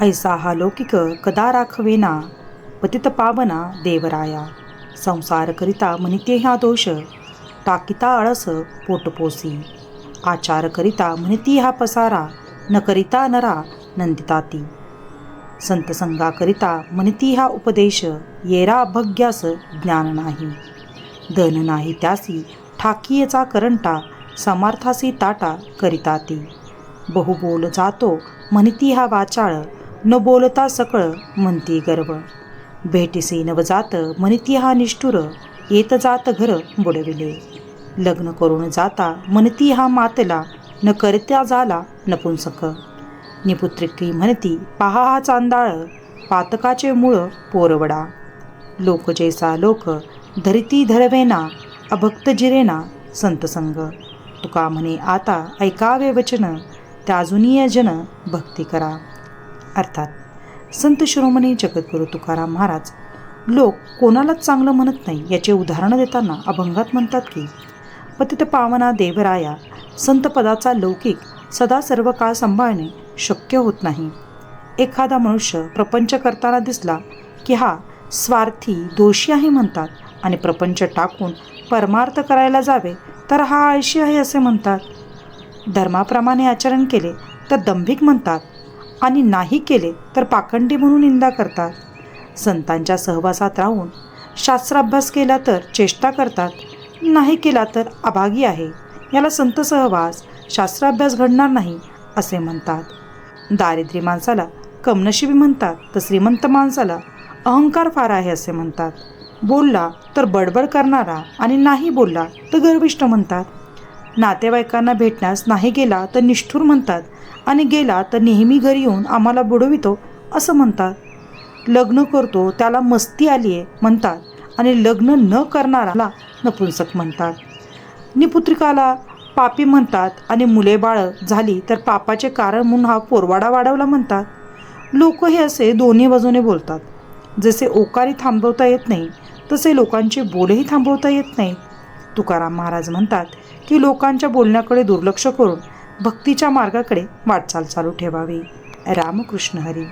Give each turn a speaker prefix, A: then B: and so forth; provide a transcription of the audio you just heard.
A: ऐसा हा लौकिक कदा राखवेना पतित पावना देवराया। संसार करिता म्हणिते हा दोष टाकिता आळस पोटपोसी आचार करिता म्हणती हा पसारा न करिता नरा नंदिताती। संतसंगाकरिता म्हणती हा उपदेश येरा अभग्यास ज्ञान नाही। धन नाही त्यासी ठाकीयचा करंटा समार्थासी ताटा करिता ती बहु बोल जातो म्हणती हा वाचाळ न बोलता सकळ म्हणती गर्व. भेटीसी नवजात म्हणती हा निष्ठुर येत जात घर बुडविले. लग्न करून जाता म्हणती हा मातला न करत्या झाला नपुंसक निपुत्रिकी म्हणती पहा हा चांदाळ पातकाचे मूळ पोरवडा. लोक जैसा लोक धरिती धरवेना अभक्त जिरेना संत संग. तुका म्हणे आता ऐकावे वचन त्याजुनीय जन भक्ती करा. अर्थात संत शिरोमणी जगद्गुरू तुकाराम महाराज लोक कोणालाच चांगलं म्हणत नाही याचे उदाहरण देताना अभंगात म्हणतात की पतित पावना देवराया संत पदाचा लौकिक सदा सर्व काळ सांभाळणे शक्य होत नाही. एखादा मनुष्य प्रपंच करताना दिसला की हा स्वार्थी दोषी आहे म्हणतात आणि प्रपंच टाकून परमार्थ करायला जावे तर हा आळशी आहे असे म्हणतात. धर्माप्रमाणे आचरण केले तर दंभिक म्हणतात. आणि नाही केले तर पाखंडी म्हणून निंदा करतात. संतांच्या सहवासात राहून शास्त्राभ्यास केला तर चेष्टा करतात. नाही केला तर अभागी आहे. याला संत सहवास शास्त्राभ्यास घडणार नाही असे म्हणतात. दारिद्र्य माणसाला कमनशिबी म्हणतात तर श्रीमंत माणसाला अहंकार फार आहे असे म्हणतात. बोलला तर बडबड करणारा आणि नाही बोलला तर गर्विष्ठ म्हणतात. नातेवाईकांना भेटण्यास नाही गेला तर निष्ठूर म्हणतात आणि गेला तर नेहमी घरी येऊन आम्हाला बुडवितो असं म्हणतात. लग्न करतो त्याला मस्ती आली आहे म्हणतात आणि लग्न न करणाराला नपुंसक म्हणतात. निपुत्रिकाला पापी म्हणतात आणि मुले बाळं झाली तर पापाचे कारण म्हणून हा पोरवाडा वाढवला म्हणतात. लोक हे असे दोन्ही बाजूने बोलतात. जसे ओकारी थांबवता येत नाही तसे लोकांचे बोलही थांबवता येत नाही. तुकाराम महाराज म्हणतात की लोकांच्या बोलण्याकडे दुर्लक्ष करून भक्तीच्या मार्गाकडे वाटचाल चालू ठेवावी. रामकृष्ण हरी.